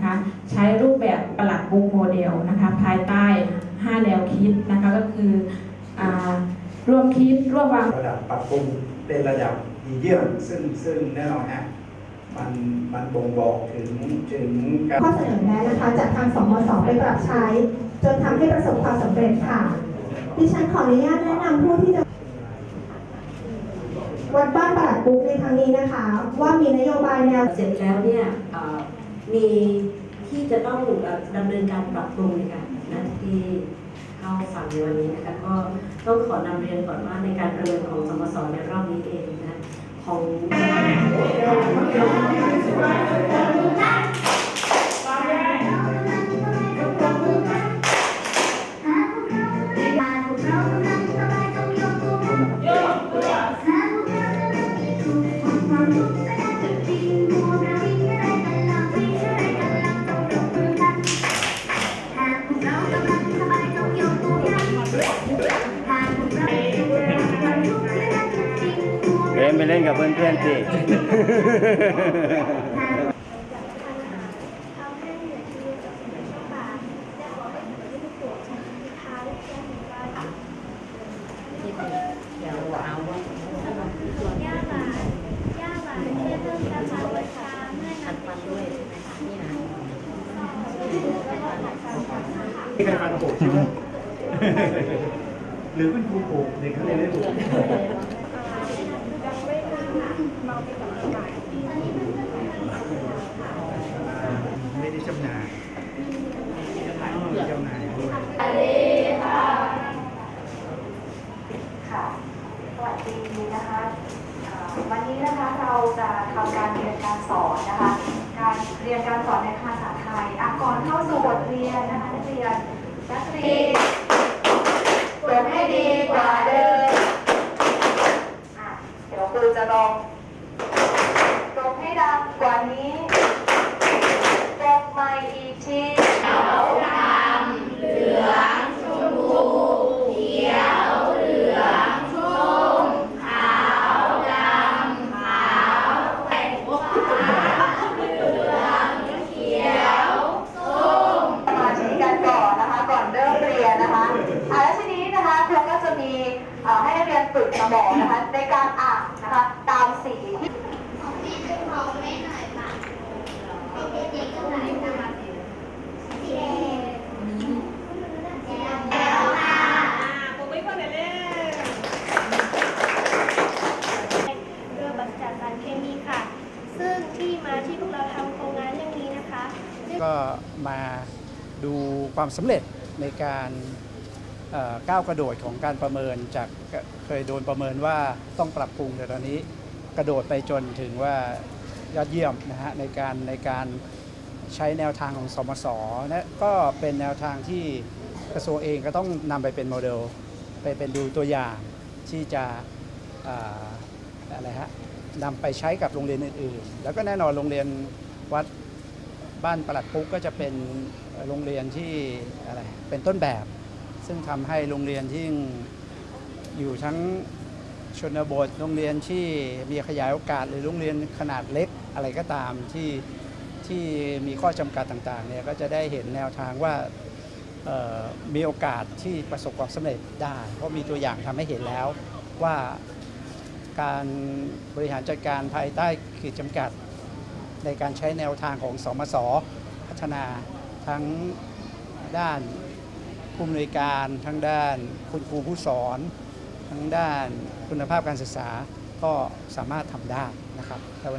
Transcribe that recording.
นะคะใช้รูปแบบประหลัดบุ๊กโมเดลนะคะภายใต้ 5 แนวคิดนะคะก็คืออาร่วมคิดร่วมวางระดับปรับปรุงเป็นระดับดีเยี่ยมซึ่งซึ่งแน่นอนฮะมันมันบ่งบอกถึงถึงการข้อเสนอแนะนะคะจากทางสมสไปปรับใช้ จนทำให้ประสบความสำเร็จค่ะ ดิฉันขออนุญาตแนะนำผู้ที่จะวัดบ้านปลัดปุ๊กในครั้งนี้นะคะ ว่ามีนโยบายแนวเสร็จแล้วเนี่ยเอ่อมีที่ จะต้องเอ่อดำเนินการปรับปรุงในการนะที่เข้าฝั่งในวันนี้นะคะก็ต้องขอนำเรียนก่อนว่าในการประเมินของสมสในรอบนี้เองนะของ เล่นไปเล่นกับเพื่อนๆสิเดี๋ยวเอาว่าย่าหลานย่าหลานเพื่อเพิ่มการทำประชาเมื่อขัดนำฟันด้วยนี่นะที่ใครฟันโขกใช่ไหมหรือเป็นครูโขกเด็กเขาเรียนได้ถูกไม่ได้จำหน่าย ไม่ได้จำหน่ายด้วยค่ะ สวัสดีนะคะวันนี้นะคะเราจะทำการเรียนการสอนนะคะ การเรียนการสอนในภาษาไทยอะก่อนเข้าสู่บทเรียนนะคะนักเรียน นักเรียนฝึกให้ดีกว่าเดิมอะเดี๋ยวครูจะลองตบให้ดังกว่านี้ตบใหม่อีกทีสมาธิกันก่อนนะคะ ก่อนเริ่มเรียนนะคะอะแล้วทีนี้นะคะครูก็จะมีเอ่อให้นักเรียน ฝึกสมองนะคะในการอ่านนะคะตามสีที่เรือบัญจัดสารเคมีค่ะซึ่งที่มาที่พวกเราทำโครงงานเรื่องนี้นะคะก็มาดูความสำเร็จในการเอ่อ ก้าวกระโดดของการประเมินจากเคยโดนประเมินว่าต้องปรับปรุงแต่ตอนนี้กระโดดไปจนถึงว่ายอดเยี่ยมนะฮะในการในการใช้แนวทางของสมสนะก็เป็นแนวทางที่กระทรวงเองก็ต้องนำไปเป็นโมเดล ไปเป็นดูตัวอย่างที่จะเอ่ออะไรฮะนำไปใช้กับโรงเรียนอื่นๆ แล้วก็แน่นอนโรงเรียนวัดบ้านประหลัดปุ๊กก็จะเป็นโรงเรียนที่อะไรเป็นต้นแบบ ซึ่งทำให้โรงเรียนที่อยู่ทั้งชนบทโรงเรียนที่มีขยายโอกาสหรือโรงเรียนขนาดเล็กอะไรก็ตามที่ที่มีข้อจำกัดต่างๆเนี่ยก็จะได้เห็นแนวทางว่ามีโอกาสที่ประสบความสำเร็จได้ เพราะมีตัวอย่างทำให้เห็นแล้วว่าการบริหารจัดการภายใต้ขีดจำกัด ในการใช้แนวทางของสมสพัฒนาทั้งด้าน ผู้อำนวยการทั้งด้านคุณครูผู้สอนทั้งด้านคุณภาพการศึกษาก็สามารถทำได้นะครับ